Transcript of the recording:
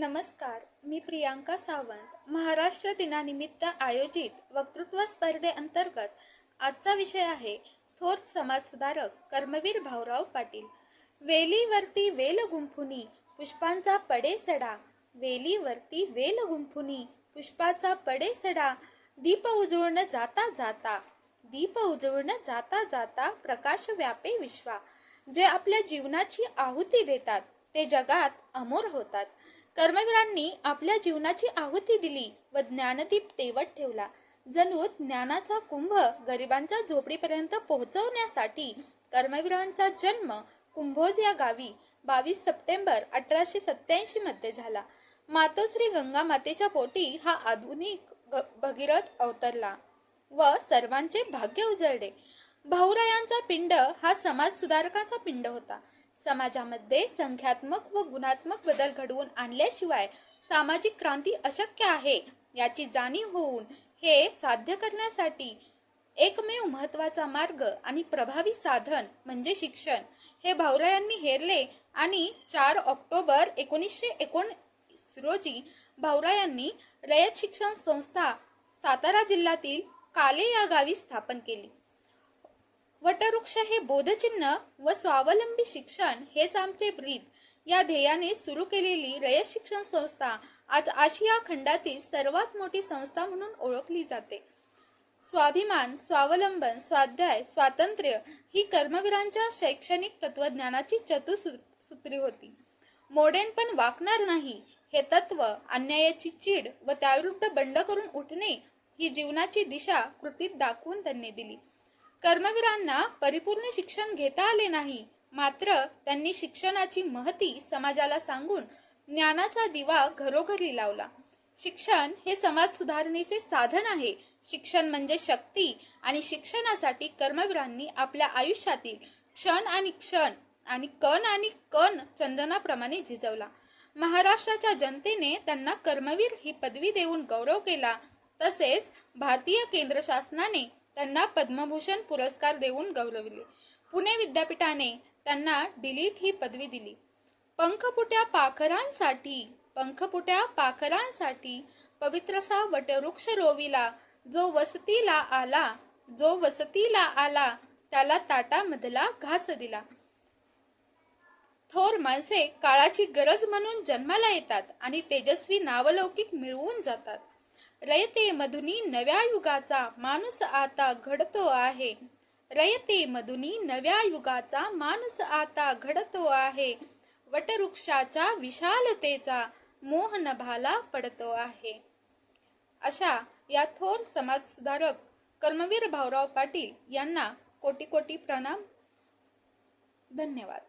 नमस्कार मी प्रियांका सावंत. महाराष्ट्र दिनानिमित्त आयोजित वक्तृत्व स्पर्धेअंतर्गत आजचा विषय आहे थोर समाजसुधारक कर्मवीर भाऊराव पाटील. वेलीवरती वेल गुंफुनी पुष्पांचा पडे सडा. वेलीवरती वेल गुंफुनी पुष्पाचा पडे सडा. दीप उजळून जाता जाता दीप उजळून जाता जाता प्रकाश व्यापे विश्वा. जे आपल्या जीवनाची आहुती देतात ते जगात अमोर होतात. कर्मवीरांनी आपल्या जीवनाची आहुती दिली व ज्ञानदीप तेवत ठेवला. जणू ज्ञानाचा कुंभ गरिबांच्या झोपडीपर्यंत पोहोचवण्यासाठी कर्मवीरांचा जन्म कुंभोज या गावी बावीस सप्टेंबर अठराशे सत्याऐंशी मध्ये झाला. मातोश्री गंगा मातेच्या पोटी हा आधुनिक भगीरथ अवतरला व सर्वांचे भाग्य उजळले. भाऊरायांचा पिंड हा समाज सुधारकाचा पिंड होता. समाजामध्ये संख्यात्मक व गुणात्मक बदल घडवून आणल्याशिवाय सामाजिक क्रांती अशक्य आहे याची जाणीव होऊन हे साध्य करण्यासाठी एकमेव महत्त्वाचा मार्ग आणि प्रभावी साधन म्हणजे शिक्षण. हे भाऊरायांनी हेरले आणि चार ऑक्टोबर एकोणीसशे एकोणीस रोजी भाऊरायांनी रयत शिक्षण संस्था सातारा जिल्ह्यातील काले या गावी स्थापन केली. वटवृक्ष हे बोधचिन्ह व स्वावलंबी शिक्षण हेच आमचे ब्रीद. या ध्येयाने सुरू केलेली रयत शिक्षण संस्था आज आशिया खंडातील सर्वात मोठी संस्था म्हणून ओळखली जाते. स्वाभिमान स्वावलंबन स्वाध्याय स्वातंत्र्य ही कर्मवीरांच्या शैक्षणिक तत्वज्ञानाची चतुसूत्री होती. मोडेन पण वाकणार नाही. हे तत्व अन्यायाची चीड व त्याविरुद्ध बंड करून उठणे ही जीवनाची दिशा कृतीत दाखवून त्यांनी दिली. कर्मवीरांना परिपूर्ण शिक्षण घेता आले नाही. मात्र त्यांनी शिक्षणाची महती समाजाला सांगून ज्ञानाचा दिवा घरोघरी लावला. शिक्षण हे समाज सुधारणेचे साधन आहे. शिक्षण म्हणजे शक्ती आणि शिक्षणासाठी कर्मवीरांनी आपल्या आयुष्यातील क्षण आणि क्षण आणि कण आणि कण चंदनाप्रमाणे झिजवला. महाराष्ट्राच्या जनतेने त्यांना कर्मवीर ही पदवी देऊन गौरव केला. तसेच भारतीय केंद्र शासनाने त्यांना पद्मभूषण पुरस्कार देऊन गौरविले. पुणे विद्यापीठाने त्यांना डिलीट ही पदवी दिली. पंखपुट्या पाखरांसाठी पंखपुट्या पाखरांसाठी पवित्रसा वटवृक्ष रोविला जो वसतीला आला जो वसतीला आला त्याला ताटामधला घास दिला. थोर माणसे काळाची गरज म्हणून जन्माला येतात आणि तेजस्वी नावलौकिक मिळवून जातात. रयते मधुनी नव्या युगाचा माणूस आता घडतो आहे. रयते मधुनी नव्या युगाचा माणूस आता घडतो आहे. वटवृक्षाच्या विशालतेचा मोहन भाला पडतो आहे. अशा या थोर समाजसुधारक कर्मवीर भाऊराव पाटील यांना कोटी कोटी प्रणाम. धन्यवाद.